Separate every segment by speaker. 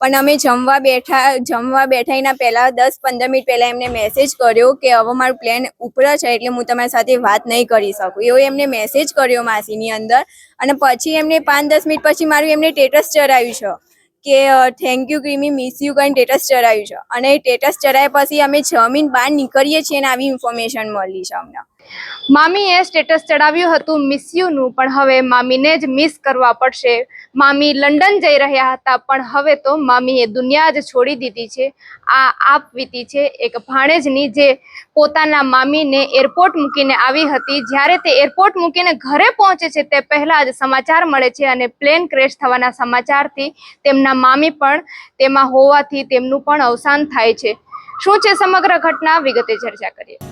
Speaker 1: પણ અમે જમવા બેઠા જમવા બેઠા એના પહેલાં દસ પંદર મિનિટ પહેલાં એમને મેસેજ કર્યો કે હવે મારું પ્લેન ઉપરા છે એટલે હું તમારી સાથે વાત નહીં કરી શકું. એવો એમને મેસેજ કર્યો માસીની અંદર અને પછી એમને પાંચ દસ મિનિટ પછી મારું એમને ટેટસ ચડાવ્યું છે કે thank you creamy miss you કરીને ટેટસ ચડાવ્યું છે. અને એ ટેટસ ચડાવ્યા પછી અમે જમીન બહાર નીકળીએ છીએ અને આવી ઇન્ફોર્મેશન મળી છે અમને.
Speaker 2: મામીએ સ્ટેટસ ચડાવ્યું હતું મિસ યુનું પણ હવે મામીને જ મિસ કરવા પડશે. મામી લંડન જઈ રહ્યા હતા, પણ હવે તો મામીએ દુનિયા જ છોડી દીધી છે. આ આપ વીતી છે એક ભાણેજની જે પોતાના મામીને એરપોર્ટ મૂકીને આવી હતી. જ્યારે તે એરપોર્ટ મૂકીને ઘરે પહોંચે છે, તે પહેલાં જ સમાચાર મળે છે અને પ્લેન ક્રેશ થવાના સમાચારથી તેમના મામી પણ તેમાં હોવાથી તેમનું પણ અવસાન થાય છે. શું છે સમગ્ર ઘટના? વિગતે ચર્ચા કરીએ.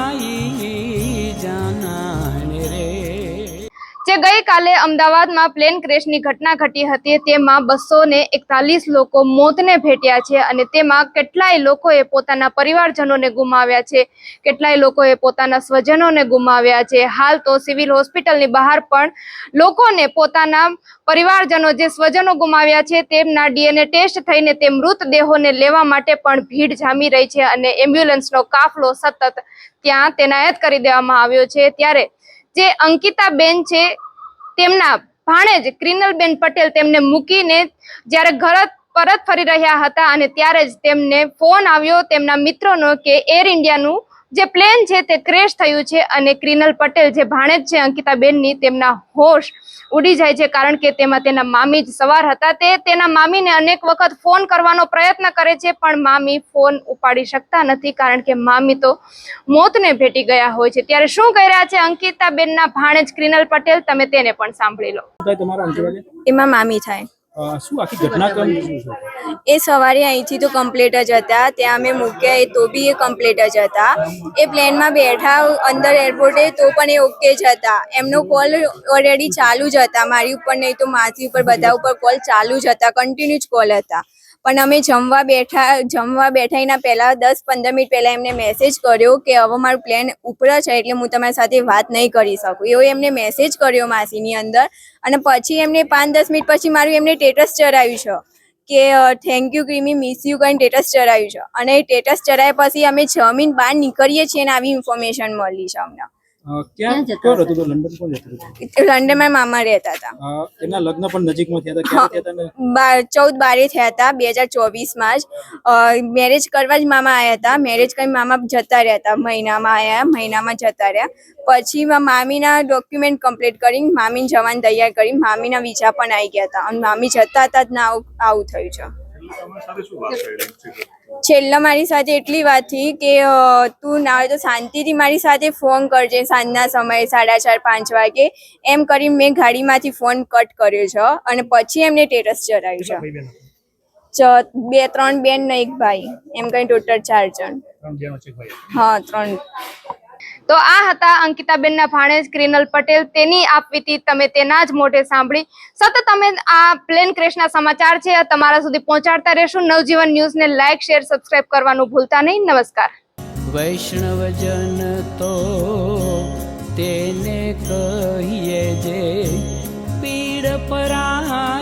Speaker 2: જે ગઈકાલે અમદાવાદમાં પ્લેન ક્રેશની ઘટના ઘટી હતી, તેમાં બસો ને એકતાલીસ લોકો મોતને ભેટ્યા છે અને તેમાં કેટલાય લોકોએ પોતાના પરિવારજનોને ગુમાવ્યા છે. કેટલાય લોકોએ પોતાના સ્વજનોને ગુમાવ્યા છે. હાલ તો સિવિલ હોસ્પિટલની બહાર પણ લોકોને પોતાના પરિવારજનો જે સ્વજનો ગુમાવ્યા છે, તેમના ડીએનએ ટેસ્ટ થઈને તે મૃતદેહોને લેવા માટે પણ ભીડ જામી રહી છે અને એમ્બ્યુલન્સનો કાફલો સતત ત્યાં તેનાયત કરી દેવામાં આવ્યો છે. ત્યારે જે અંકિતાબેન છે, તેમના ભાણેજ ક્રિનલબેન પટેલ તેમને મૂકીને જ્યારે ઘર પરત ફરી રહ્યા હતા અને ત્યારે જ તેમને ફોન આવ્યો તેમના મિત્રોનો કે એર ઇન્ડિયાનું જે પ્લેન છે તે ક્રેશ થયું છે અને ક્રિનલ પટેલ જે ભાણેજ છે અંકિતાબેનની તેમના હોશ ઉડી જાય છે કારણ કે તેમાં તેના મામી જ સવાર હતા. તે તેના મામીને અનેક વખત ફોન કરવાનો પ્રયત્ન કરે છે પણ મામી ફોન ઉપાડી શકતા નથી કારણ કે મામી તો મોતને ભેટી ગયા હોય છે. ત્યારે શું કહી રહ્યા છે અંકિતાબેનના ભાણેજ ક્રિનલ પટેલ? તમે તેને પણ સાંભળી લો.
Speaker 1: એમાં મામી થાય.
Speaker 3: શું આખી ઘટનાક્રમ શું છે?
Speaker 1: એ સવારે અહીંથી તો કમ્પ્લીટ જ હતા. ત્યાં અમે મૂક્યા એ તો બી એ કમ્પ્લીટ જ હતા. એ પ્લેનમાં બેઠા અંદર એરપોર્ટે તો પણ એ ઓકે જ હતા. એમનો કોલ ઓલરેડી ચાલુ જ હતા. મારી ઉપર નહીં તો માથી ઉપર બધા ઉપર કોલ ચાલુ જ હતા. કન્ટિન્યુ જ કોલ હતા. પણ અમે જમવા બેઠા જમવા બેઠા એના પહેલાં દસ પંદર મિનિટ પહેલાં એમને મેસેજ કર્યો કે હવે મારું પ્લેન ઉપરા છે એટલે હું તમારી સાથે વાત નહીં કરી શકું. એવો એમને મેસેજ કર્યો માસીની અંદર અને પછી એમને પાંચ દસ મિનિટ પછી મારું એમને ટેટસ ચડાવ્યું છે કે thank you creamy miss you કરીને ટેટસ ચડાવ્યું છે. અને ટેટસ ચડાવ્યા પછી અમે જમીન બહાર નીકળીએ છીએ અને આવી ઇન્ફોર્મેશન મળી છે અમને.
Speaker 3: ક્યાં કોણ હતું તો? લંડન કોણ જતું હતું?
Speaker 1: લંડનમાં મામા રહેતા હતા.
Speaker 3: એના લગ્ન પણ નજીકમાં થયા હતા? ક્યારે થયા હતા
Speaker 1: ચૌદ બારે થયા હતા બે હજાર ચોવીસમાં જ. મેરેજ કરવા જ મામા આવ્યા હતા. મેરેજ કરી મામા જતા રહ્યા હતા. મહિનામાં આવ્યા મહિનામાં જતા રહ્યા. પછી મામીના ડોક્યુમેન્ટ કમ્પ્લીટ કરી મામીને જવાની તૈયાર કરી મામીના વિઝા પણ આવી ગયા હતા. અને મામી જતા હતા જ ના આવું થયું છે. છેલ્લા મારી સાથે એટલી વાત થઈ કે તું ના હોય તો શાંતિથી મારી સાથે ફોન કરજે સાંજના સમયે સાડા ચાર પાંચ વાગે. એમ કરી મેં ગાડીમાંથી ફોન કટ કર્યો છે અને પછી એમને ટેરસ ચડાવ્યું છે. ચ- બે ત્રણ બેન ને એક ભાઈ એમ કઈ ટોટલ ચાર જણ. હા ત્રણ.
Speaker 2: તો આ હતા અંકિતાબેનના ભાણેજ, ક્રિનલ પટેલ. તેની આપવીતી તમે તેના જ મોઢે સાંભળી. સતત તમે આ પ્લેન ક્રેશના સમાચાર છે તમારા સુધી પહોંચાડતા રહેશું. નવજીવન ન્યૂઝને લાઇક શેર, સબસ્ક્રાઇબ કરવાનું ભૂલતા નહીં. નમસ્કાર.
Speaker 4: વૈષ્ણવજન તો તેને કહીએ જે પીડ પરાઈ